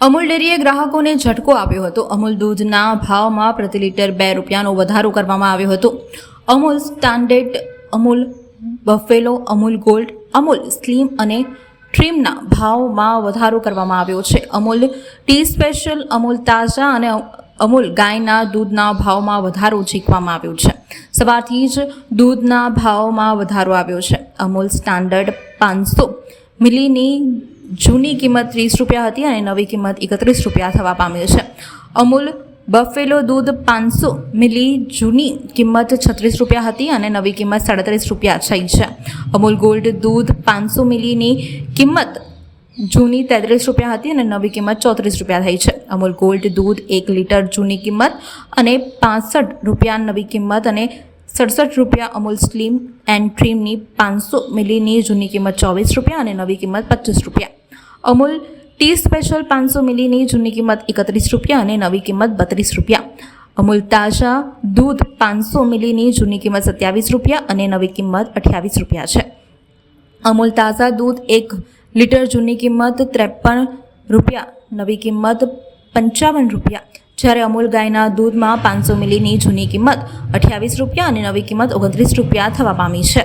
અમૂલ ડેરીએ ગ્રાહકોને ઝટકો આપ્યો હતો. અમૂલ દૂધના ભાવમાં પ્રતિ લીટર બે રૂપિયાનો વધારો કરવામાં આવ્યો હતો. Amul standard, Amul buffalo, Amul gold, Amul slim અને ટ્રીમના ભાવમાં વધારો કરવામાં આવ્યો છે. અમૂલ ટી સ્પેશિયલ, અમૂલ તાજા અને અમૂલ ગાયના દૂધના ભાવમાં વધારો ચીકવામાં આવ્યો છે. સવારથી જ દૂધના ભાવમાં વધારો આવ્યો છે. અમૂલ સ્ટાન્ડર્ડ પાંચસો મિલીની જૂની કિંમત ત્રીસ રૂપિયા હતી અને નવી કિંમત એકત્રીસ રૂપિયા થવા પામી છે. અમૂલ બફેલો દૂધ પાંચસો મિલી જૂની કિંમત છત્રીસ રૂપિયા હતી અને નવી કિંમત સાડત્રીસ રૂપિયા થઈ છે. અમૂલ ગોલ્ડ દૂધ પાંચસો મિલીની કિંમત જૂની તેત્રીસ રૂપિયા હતી અને નવી કિંમત ચોત્રીસ રૂપિયા થઈ છે. અમૂલ ગોલ્ડ દૂધ એક લીટર જૂની કિંમત અને પાસઠ રૂપિયા નવી કિંમત અને સડસઠ રૂપિયા અમૂલ સ્લીમ એન્ડ ટ્રીમની પાંચસો મિલીની જૂની કિંમત ચોવીસ રૂપિયા અને નવી કિંમત પચીસ રૂપિયા. અમૂલ ટી સ્પેશિયલ પાંચસો મિલીની જૂની કિંમત એકત્રીસ રૂપિયા અને નવી કિંમત બત્રીસ રૂપિયા. અમૂલ તાજા દૂધ પાંચસો મિલીની જૂની કિંમત સત્યાવીસ રૂપિયા અને નવી કિંમત અઠ્યાવીસ રૂપિયા છે. અમૂલ તાજા દૂધ એક લીટર જૂની કિંમત ત્રેપન રૂપિયા, નવી કિંમત પંચાવન રૂપિયા. જ્યારે અમૂલ ગાયના દૂધમાં પાંચસો મિલીની જૂની કિંમત અઠ્યાવીસ રૂપિયા અને નવી કિંમત ઓગણત્રીસ રૂપિયા થવા પામી છે.